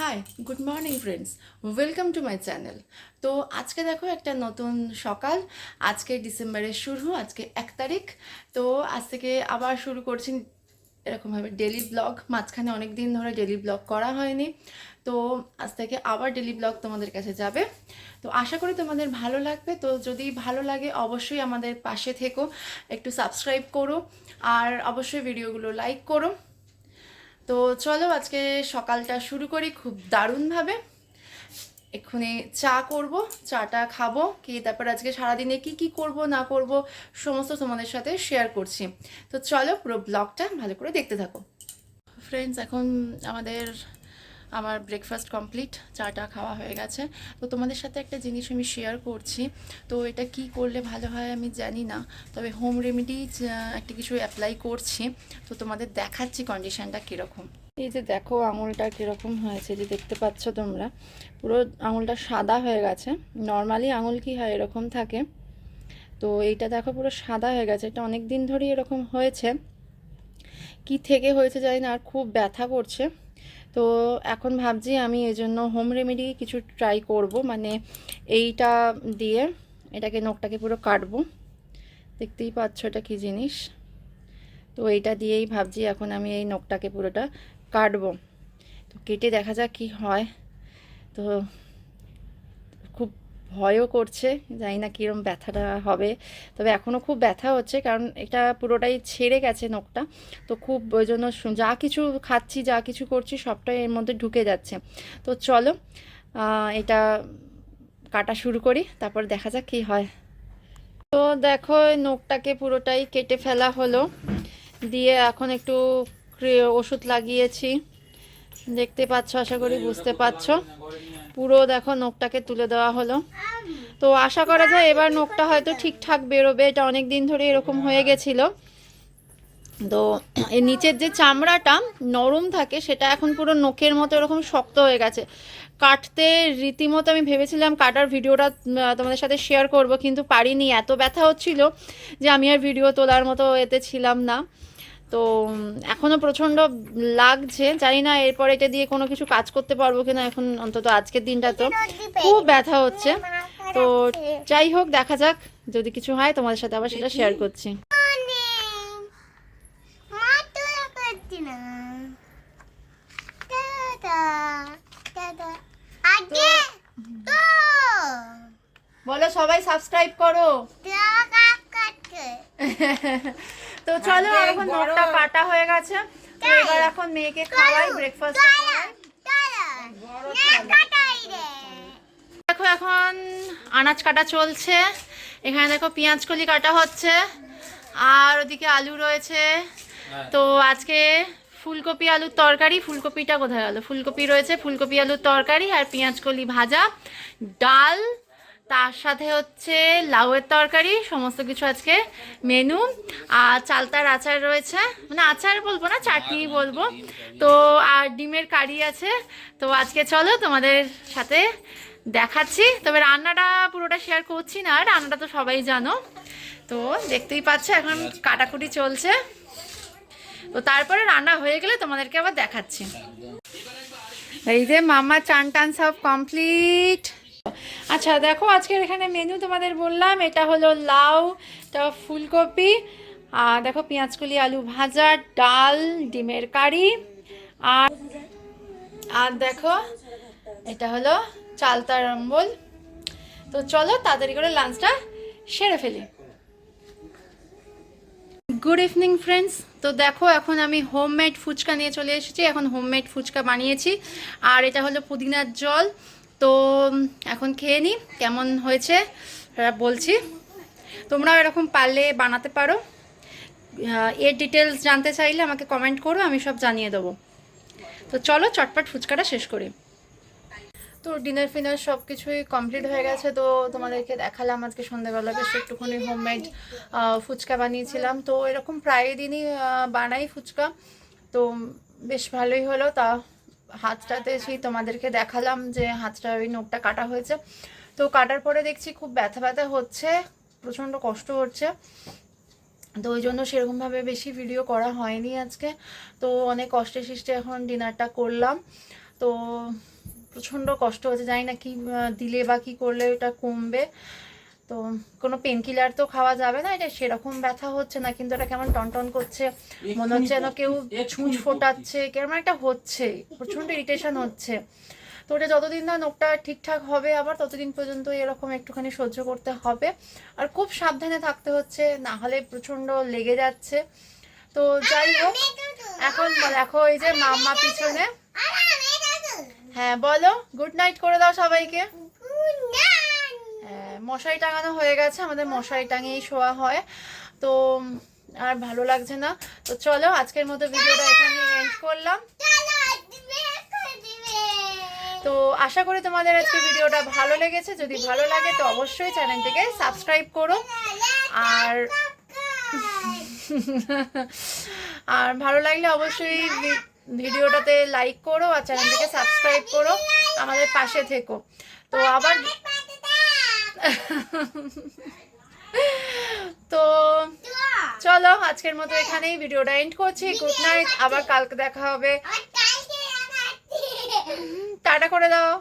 Hi good morning friends welcome to my channel তো আজকে দেখো একটা নতুন সকাল। আজকে ডিসেম্বরের শুরু, আজকে এক তারিখ। তো আজ থেকে আবার শুরু করছি এরকমভাবে ডেলি ব্লগ মাঝখানে অনেক দিন ধরে ডেলি ব্লগ করা হয়নি। তো আজ থেকে আবার ডেলি ব্লগ তোমাদের কাছে যাবে। তো আশা করি তোমাদের ভালো লাগবে। তো যদি ভালো লাগে, অবশ্যই আমাদের পাশে থেকো। একটু সাবস্ক্রাইব করো। আর অবশ্যই ভিডিওগুলো লাইক করো। তো চলো আজকে সকালটা শুরু করি খুব দারুণভাবে। এক্ষুনি চা করব, চাটা খাব কি তারপর আজকে সারাদিনে কি কি করব, না করব, সমস্ত তোমাদের সাথে শেয়ার করছি। তো চলো পুরো ব্লগটা ভালো করে দেখতে থাকো। ফ্রেন্ডস এখন আমাদের আমার ব্রেকফাস্ট কমপ্লিট চাটা খাওয়া হয়ে গেছে। তো তোমাদের সাথে একটা জিনিস আমি শেয়ার করছি। তো এটা কি করলে ভালো হয় আমি জানি না। তবে হোম রেমেডি একটা কিছু অ্যাপ্লাই করছি। তো তোমাদের দেখাচ্ছি কন্ডিশনটা কীরকম। এই যে দেখো আঙুলটা কীরকম হয়েছে যে দেখতে পাচ্ছ তোমরা। পুরো আঙুলটা সাদা হয়ে গেছে। নর্মালি আঙুল কি হয় এরকম থাকে। তো এইটা দেখো পুরো সাদা হয়ে গেছে। এটা অনেক দিন ধরেই এরকম হয়েছে। কি থেকে হয়েছে জানি না, আর খুব ব্যথা করছে। তো এখন ভাবছি আমি এই জন্য হোম রেমেডি কিছু ট্রাই করব। মানে এইটা দিয়ে এটাকে নখটাকে পুরো কাটবো। দেখতেই পাচ্ছ এটা কী জিনিস। তো এইটা দিয়েই ভাবছি এখন আমি এই নখটাকে পুরোটা কাটবো। তো কেটে দেখা যাক কি হয়। তো ভয়ও করছে, জানি না কীরকম ব্যথাটা হবে। তবে এখনও খুব ব্যথা হচ্ছে, কারণ এটা পুরোটাই ছেড়ে গেছে নখটা। তো খুব ওই জন্য যা কিছু খাচ্ছি, যা কিছু করছি, সবটাই এর মধ্যে ঢুকে যাচ্ছে। তো চলো এটা কাটা শুরু করি, তারপর দেখা যাক কী হয়। তো দেখো নখটাকে পুরোটাই কেটে ফেলা হলো। দিয়ে এখন একটু ওষুধ লাগিয়েছি। দেখতে পাচ্ছ, আশা করি বুঝতে পারছ পুরো দেখো নখটাকে তুলে দেওয়া হলো। তো আশা করা যায় এবার নখটা হয়তো ঠিকঠাক বেরোবে, এটা অনেক দিন ধরে এরকম হয়ে গেছিল। তো এর নিচের যে চামড়াটা নরম থাকে, সেটা এখন পুরো নখের মতো এরকম শক্ত হয়ে গেছে। কাটতে রীতিমতো আমি ভেবেছিলাম কাটার ভিডিওটা তোমাদের সাথে শেয়ার করব, কিন্তু পারিনি। এত ব্যথা হচ্ছিল যে আমি আর ভিডিও তোলার মতো এতে ছিলাম না। তো উম, এখনও প্রচণ্ড লাগছে। জানি না এরপর এটা দিয়ে কোনো কিছু কাজ করতে পারব কিনা এখন অন্তত আজকের দিনটা তো খুব ব্যথা হচ্ছে। তো যাই হোক দেখা যাক। যদি কিছু হয় তোমাদের সাথে আবার সেটা শেয়ার করছি। বলো সবাই সাবস্ক্রাইব করো। তো চলো এখন নখটা কাটা হয়ে গেছে। তো এবার এখন মেয়েকে খাওয়াই ব্রেকফাস্ট দেখো এখন আনাজ কাটা চলছে। এখানে দেখো পেঁয়াজ কলি কাটা হচ্ছে। আর ওদিকে আলু রয়েছে। তো আজকে ফুলকপি আলুর তরকারি ফুলকপিটা কোথায় গেল? ফুলকপি রয়েছে ফুলকপি আলুর তরকারি আর পেঁয়াজ কলি ভাজা ডাল তার সাথে হচ্ছে লাউয়ের তরকারি, সমস্ত কিছু আজকে মেনু। আর চালতার আচার রয়েছে। মানে আচার বলব না, চাটনি বলব। তো আর ডিমের কারি আছে। তো আজকে চলো তোমাদের সাথে দেখাচ্ছি। তবে রান্নাটা পুরোটা শেয়ার করছি না, রান্নাটা তো সবাই জানো। তো দেখতেই পাচ্ছ, এখন কাটাকুটি চলছে। তো তারপরে রান্না হয়ে গেলে তোমাদেরকে আবার দেখাচ্ছি। এই যে মামা চান টান সব কমপ্লিট আচ্ছা দেখো আজকের এখানে মেনু তোমাদের বললাম, এটা হলো লাউ, এটা ফুলকপি, আর দেখো পেঁয়াজকলি আলু ভাজা, ডাল, ডিমের কারি, আর আর দেখো, এটা হলো চালতার অম্বল তো চলো তাড়াতাড়ি করে লাঞ্চটা সেরে ফেলি। গুড ইভিনিং ফ্রেন্ডস তো দেখো, এখন আমি হোমমেড ফুচকা নিয়ে চলে এসেছি। এখন হোমমেড ফুচকা বানিয়েছি। আর এটা হলো পুদিনার জল। তো, এখন খেয়ে নিই কেমন হয়েছে সেটা বলছি। তোমরাও এরকম পারলে বানাতে পারো। এর ডিটেলস জানতে চাইলে আমাকে কমেন্ট করো, আমি সব জানিয়ে দেবো। তো চলো, চটপট ফুচকাটা শেষ করি। তো ডিনার ফিনার সব কিছুই কমপ্লিট হয়ে গেছে, তো তোমাদেরকে দেখালাম আজকে সন্ধ্যাবেলা বেশ একটুখানি হোমমেড ফুচকা বানিয়েছিলাম। তো এরকম প্রায় দিনই বানাই ফুচকা। তো বেশ ভালোই হলো, তা হাতটাতে সেই তোমাদেরকে দেখালাম যে হাতটা, ওই নখটা কাটা হয়েছে। তো কাটার পরে দেখছি খুব ব্যথা ব্যথা হচ্ছে, প্রচণ্ড কষ্ট হচ্ছে। তো ওই জন্য সেরকমভাবে বেশি ভিডিও করা হয়নি আজকে। তো অনেক কষ্টে সৃষ্টে এখন ডিনারটা করলাম। তো প্রচণ্ড কষ্ট হচ্ছে, জানি না কি দিলে বা কি করলে ওটা কমবে। তো কোনো পেন কিলার তো খাওয়া যাবে না এটা সেরকম ব্যথা হচ্ছে না কিন্তু এটা কেমন টনটন করছে মনে হচ্ছে যেন কেউ ছুঁচ ফোটাচ্ছে কেমন একটা হচ্ছে প্রচণ্ড ইরিটেশন হচ্ছে। তো ওটা যতদিন না নোকটা ঠিকঠাক হবে আবার ততদিন পর্যন্ত এরকম একটুখানি সহ্য করতে হবে। আর খুব সাবধানে থাকতে হচ্ছে না হলে প্রচণ্ড লেগে যাচ্ছে। তো যাই হোক এখন দেখো এই যে মাম্মা পিছনে। হ্যাঁ বলো গুড নাইট করে দাও সবাইকে। মশারি টাঙানো হয়ে গেছে, আমাদের মশারি টাঙিয়েই শোয়া হয়। তো, আর ভালো লাগছে না। তো চলো, আজকের মতো ভিডিওটা এখানে এন্ড করলাম। তো আশা করি তোমাদের আজকে ভিডিওটা ভালো লেগেছে। যদি ভালো লাগে, তো অবশ্যই চ্যানেলটিকে সাবস্ক্রাইব করো। আর আর ভালো লাগলে অবশ্যই ভিডিওটাতে লাইক করো আর চ্যানেলটিকে সাবস্ক্রাইব করো। আমাদের পাশে থেকো। তো আবার তো চলো আজকের মতো এখানেই ভিডিওটা এন্ড করছি। গুড নাইট আবার কালকে দেখা হবে। টাটা করে দাও।